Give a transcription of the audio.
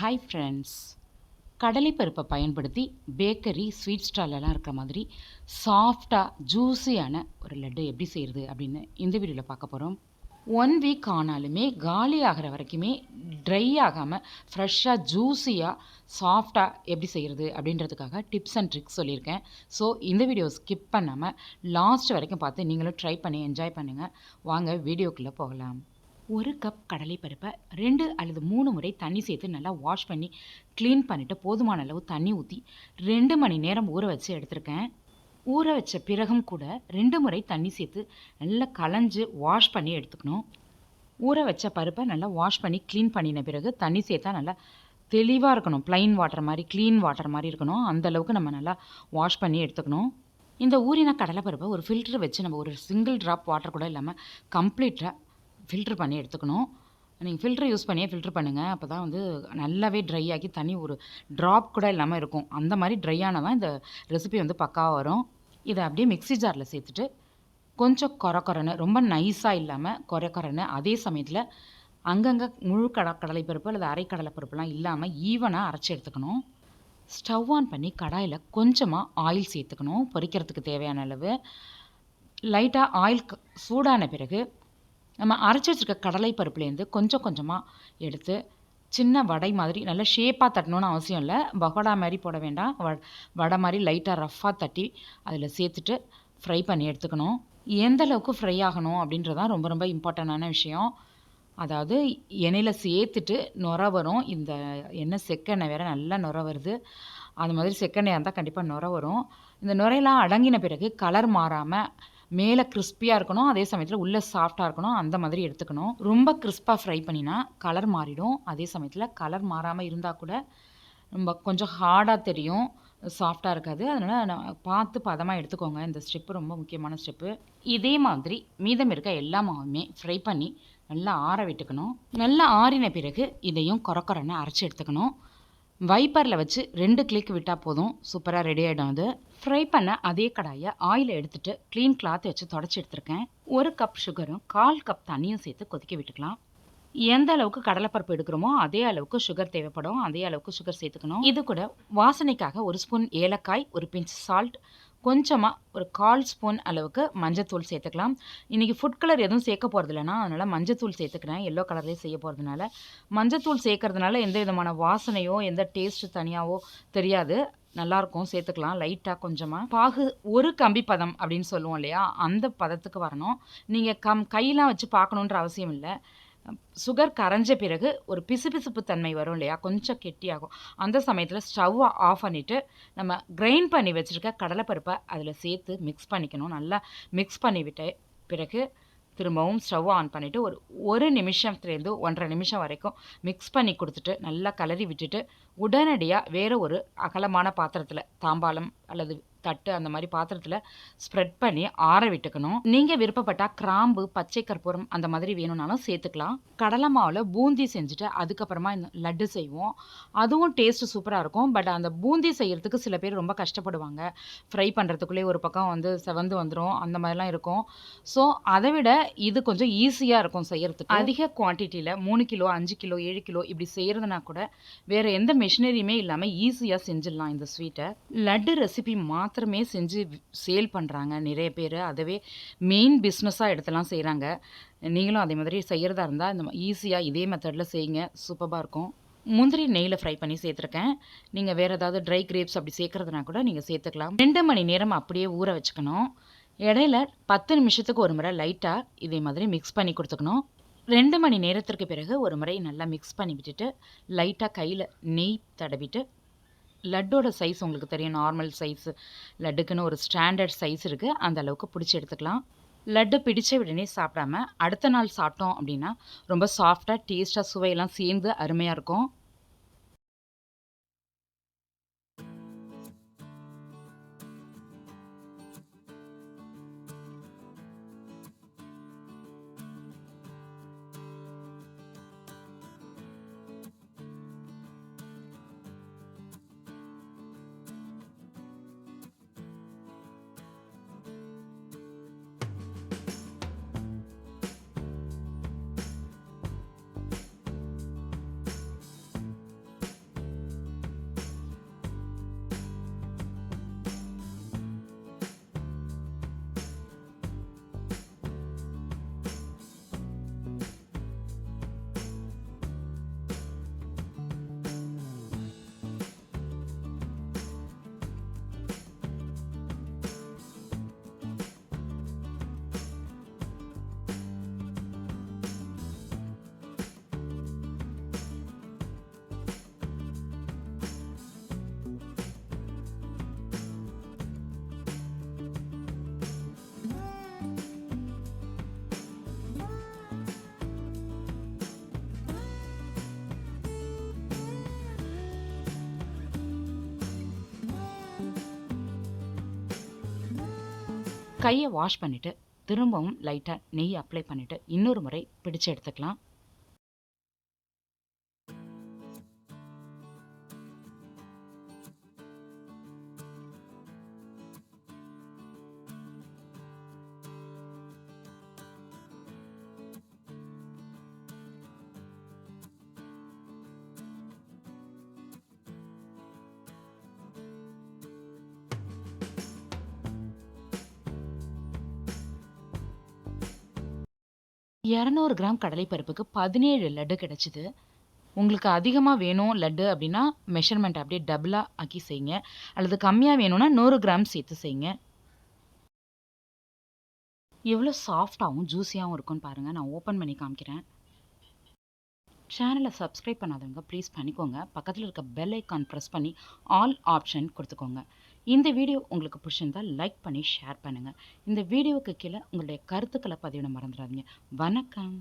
Hi friends கடலைப்பருப்பை பயன்படுத்தி bakery sweet ஸ்டாலெல்லாம் இருக்கிற மாதிரி சாஃப்டாக ஜூஸியான ஒரு லட்டு எப்படி செய்கிறது அப்படின்னு இந்த வீடியோவில் பார்க்க போகிறோம் ஒன் வீக் ஆனாலுமே காலி ஆகிற வரைக்குமே ட்ரை ஆகாமல் ஃப்ரெஷ்ஷாக ஜூஸியாக சாஃப்டாக எப்படி செய்கிறது அப்படின்றதுக்காக டிப்ஸ் அண்ட் ட்ரிக்ஸ் சொல்லியிருக்கேன். ஸோ இந்த வீடியோ ஸ்கிப் பண்ணாமல் லாஸ்ட் வரைக்கும் பார்த்து நீங்களும் ட்ரை பண்ணி என்ஜாய் பண்ணுங்கள் வாங்க வீடியோக்குள்ளே போகலாம். ஒரு கப் கடலைப்பருப்பை ரெண்டு அல்லது மூணு முறை தண்ணி சேர்த்து நல்லா வாஷ் பண்ணி க்ளீன் பண்ணிவிட்டு போதுமான அளவு தண்ணி ஊற்றி ரெண்டு மணி நேரம் ஊற வச்சு எடுத்திருக்கேன். ஊற வச்ச பிறகும் கூட ரெண்டு முறை தண்ணி சேர்த்து நல்லா களைஞ்சு வாஷ் பண்ணி எடுத்துக்கணும். ஊற வச்ச பருப்பை நல்லா வாஷ் பண்ணி க்ளீன் பண்ணின பிறகு தண்ணி சேர்த்தா நல்லா தெளிவாக இருக்கணும். ப்ளைன் வாட்டர் மாதிரி க்ளீன் வாட்டர் மாதிரி இருக்கணும். அந்த அளவுக்கு நம்ம நல்லா வாஷ் பண்ணி எடுத்துக்கணும். இந்த ஊறின கடலைப்பருப்பை ஒரு ஃபில்டர் வச்சு நம்ம ஒரு சிங்கிள் ட்ராப் வாட்டர் கூட இல்லாமல் கம்ப்ளீட்டாக ஃபில்ட்ரு பண்ணி எடுத்துக்கணும். நீங்கள் ஃபில்ட்ரு யூஸ் பண்ணியே ஃபில்ட்ரு பண்ணுங்கள் அப்போ தான் வந்து நல்லாவே ட்ரை ஆகி தனி ஒரு ட்ராப் கூட இல்லாமல் இருக்கும். அந்த மாதிரி ட்ரை ஆனால் தான் இந்த ரெசிபி வந்து பக்காவாக வரும். இதை அப்படியே மிக்ஸி ஜாரில் சேர்த்துட்டு கொஞ்சம் கொர கொரன்னு ரொம்ப நைஸாக இல்லாமல் கொர கொரன்னு அதே சமயத்தில் அங்கங்கே முழு கட கடலைப்பருப்பு அல்லது அரை கடலைப்பருப்புலாம் இல்லாமல் ஈவனாக அரைச்சி எடுத்துக்கணும். ஸ்டவ் ஆன் பண்ணி கடாயில் கொஞ்சமாக ஆயில் சேர்த்துக்கணும். பொரிக்கிறதுக்கு தேவையான அளவு. லைட்டாக ஆயில் சூடான பிறகு நம்ம அரைச்சி வச்சுருக்க கடலை பருப்புலேருந்து கொஞ்சம் கொஞ்சமாக எடுத்து சின்ன வடை மாதிரி நல்லா ஷேப்பாக தட்டணும்னு அவசியம் இல்லை. பகோடா மாதிரி போட வேண்டாம். வ வடை மாதிரி லைட்டாக ரஃப்பாக தட்டி அதில் சேர்த்துட்டு ஃப்ரை பண்ணி எடுத்துக்கணும். எந்த அளவுக்கு ஃப்ரை ஆகணும் அப்படின்றதான் ரொம்ப ரொம்ப இம்பார்ட்டண்டான விஷயம். அதாவது எண்ணெயில் சேர்த்துட்டு நுர வரும். இந்த எண்ணெய் செக்கெண்ணெய் வேறு நல்லா நுர வருது. அது மாதிரி செக்கெண்ணெயாக இருந்தால் கண்டிப்பாக நுர வரும். இந்த நுரையெல்லாம் அடங்கின பிறகு கலர் மாறாமல் மேலே கிறிஸ்பியாக இருக்கணும் அதே சமயத்தில் உள்ளே சாஃப்டாக இருக்கணும் அந்த மாதிரி எடுத்துக்கணும். ரொம்ப கிறிஸ்பாக ஃப்ரை பண்ணினா கலர் மாறிடும். அதே சமயத்தில் கலர் மாறாமல் இருந்தால் கூட ரொம்ப கொஞ்சம் ஹார்டாக தெரியும். சாஃப்டாக இருக்காது. அதனால் நான் பார்த்து பதமாக எடுத்துக்கோங்க. இந்த ஸ்டெப்பு ரொம்ப முக்கியமான ஸ்டெப்பு இதே மாதிரி மீதம் இருக்க எல்லா மாவுமே ஃப்ரை பண்ணி நல்லா ஆற விட்டுக்கணும். நல்லா ஆறின பிறகு இதையும் கொரக்கொரன்னு அரைச்சி எடுத்துக்கணும். வைப்பரில் வச்சு ரெண்டு கிளிக் விட்டால் போதும். சூப்பராக ரெடி ஆகிடும் அது. ஃப்ரை பண்ண அதே கடாயை ஆயில் எடுத்துட்டு க்ளீன் கிளாத் வச்சு தொடச்சி எடுத்திருக்கேன். ஒரு கப் சுகரும் கால் கப் தண்ணியும் சேர்த்து கொதிக்க விட்டுக்கலாம். எந்த அளவுக்கு கடலைப்பருப்பு எடுக்கிறோமோ அதே அளவுக்கு சுகர் தேவைப்படும். அதே அளவுக்கு சுகர் சேர்த்துக்கணும். இது கூட வாசனைக்காக ஒரு ஸ்பூன் ஏலக்காய் ஒரு பிஞ்ச் சால்ட் கொஞ்சமாக ஒரு கால் ஸ்பூன் அளவுக்கு மஞ்சத்தூள் சேர்த்துக்கலாம். இன்றைக்கி ஃபுட் கலர் எதுவும் சேர்க்க போகிறது இல்லைனா அதனால் மஞ்சத்தூள் சேர்த்துக்கிறேன். எல்லோ கலர்லேயே செய்ய போகிறதுனால மஞ்சத்தூள் சேர்க்கறதுனால எந்த விதமான வாசனையோ எந்த டேஸ்ட் தனியாகவோ தெரியாது. நல்லாயிருக்கும் சேர்த்துக்கலாம். லைட்டாக கொஞ்சமாக பாகு ஒரு கம்பி பதம் அப்படின்னு சொல்லுவோம் இல்லையா? அந்த பதத்துக்கு வரணும். நீங்கள் கம் கையெலாம் வச்சு பார்க்கணுன்ற அவசியம் இல்லை. சுகர் கரைஞ்ச பிறகு ஒரு பிசுபிசுப்பு தன்மை வரும் இல்லையா? கொஞ்சம் கெட்டியாகும். அந்த சமயத்தில் ஸ்டவ்வை ஆஃப் பண்ணிவிட்டு நம்ம கிரைண்ட் பண்ணி வச்சுருக்க கடலைப்பருப்பை அதில் சேர்த்து மிக்ஸ் பண்ணிக்கணும். நல்லா மிக்ஸ் பண்ணிவிட்டு பிறகு திரும்பவும் ஸ்டவ் ஆன் பண்ணிவிட்டு ஒரு ஒரு நிமிஷத்துலேருந்து ஒன்றரை நிமிஷம் வரைக்கும் மிக்ஸ் பண்ணி கொடுத்துட்டு நல்லா கலரி விட்டுட்டு உடனடியாக வேறு ஒரு அகலமான பாத்திரத்தில் தாம்பாலம் அல்லது தட்டு அந்த மாதிரி பாத்திரத்தில் ஸ்ப்ரெட் பண்ணி ஆற விட்டுக்கணும். நீங்கள் விருப்பப்பட்டால் கிராம்பு பச்சை கற்பூரம் அந்த மாதிரி வேணும்னாலும் சேர்த்துக்கலாம். கடலை மாவில் பூந்தி செஞ்சுட்டு அதுக்கப்புறமா இந்த லட்டு செய்வோம். அதுவும் டேஸ்ட்டு சூப்பராக இருக்கும். பட் அந்த பூந்தி செய்கிறதுக்கு சில பேர் ரொம்ப கஷ்டப்படுவாங்க. ஃப்ரை பண்ணுறதுக்குள்ளே ஒரு பக்கம் வந்து செவந்து வந்துடும் அந்த மாதிரிலாம் இருக்கும். ஸோ அதை விட இது கொஞ்சம் ஈஸியாக இருக்கும் செய்கிறதுக்கு அதிக குவான்டிட்டியில் மூணு கிலோ அஞ்சு கிலோ ஏழு கிலோ இப்படி செய்கிறதுனா கூட வேறு எந்த மிஷினரியுமே இல்லாமல் ஈஸியாக செஞ்சிடலாம் இந்த ஸ்வீட்டை லட்டு ரெசிபி மா மாத்திரமே செஞ்சு சேல் பண்ணுறாங்க நிறைய பேர். அதவே மெயின் பிஸ்னஸாக எடுத்துலாம் செய்கிறாங்க நீங்களும் அதே மாதிரி செய்கிறதா இருந்தால் இந்த ஈஸியாக இதே மெத்தடில் செய்யுங்க. சூப்பராக இருக்கும். முந்திரி நெய்யில் ஃப்ரை பண்ணி சேர்த்துருக்கேன். நீங்கள் வேறு ஏதாவது ட்ரை கிரேப்ஸ் அப்படி சேர்க்குறதுனா கூட நீங்கள் சேர்த்துக்கலாம். ரெண்டு மணி நேரம் அப்படியே ஊற வச்சுக்கணும். இடையில பத்து நிமிஷத்துக்கு ஒரு முறை லைட்டாக இதே மாதிரி மிக்ஸ் பண்ணி கொடுத்துக்கணும். ரெண்டு மணி நேரத்திற்கு பிறகு ஒரு முறை நல்லா மிக்ஸ் பண்ணி விட்டுட்டு லைட்டாக கையில் நெய் தடவிட்டு லட்டோட சைஸ் உங்களுக்கு தெரியும். நார்மல் சைஸ் லட்டுக்குன்னு ஒரு ஸ்டாண்டர்ட் சைஸ் இருக்குது அந்த அளவுக்கு பிடிச்சி எடுத்துக்கலாம். லட்டு பிடிச்ச உடனே சாப்பிடாம அடுத்த நாள் சாப்பிட்டோம் அப்படின்னா ரொம்ப சாஃப்டாக டேஸ்ட்டாக சுவையெல்லாம் சேர்ந்து அருமையாக இருக்கும். கையை வாஷ் பண்ணிவிட்டு திரும்பவும் லைட்டாக நெய் அப்ளை பண்ணிவிட்டு இன்னொரு முறை பிடிச்சு எடுத்துக்கலாம். இரநூறு கிராம் கடலைப்பருப்புக்கு பதினேழு லட்டு கிடச்சிது. உங்களுக்கு அதிகமாக வேணும் லட்டு அப்படின்னா மெஷர்மெண்ட் அப்படியே டபுளாக ஆக்கி செய்யுங்க. அல்லது கம்மியாக வேணும்னா நூறு கிராம் சேர்த்து செய்யுங்க. எவ்வளோ சாஃப்டாகவும் ஜூஸியாகவும் இருக்கும்னு பாருங்கள் நான் ஓப்பன் பண்ணி காமிக்கிறேன். சேனலை சப்ஸ்கிரைப் பண்ணாதவங்க ப்ளீஸ் பண்ணிக்கோங்க. பக்கத்தில் இருக்க பெல் ஐக்கான் ப்ரெஸ் பண்ணி ஆல் ஆப்ஷன் கொடுத்துக்கோங்க. இந்த வீடியோ உங்களுக்கு பிடிச்சிருந்தால் லைக் பண்ணி ஷேர் பண்ணுங்கள் இந்த வீடியோவுக்கு கீழே உங்களுடைய கருத்துக்களை பதிவிட மறந்துடாதீங்க. வணக்கம்.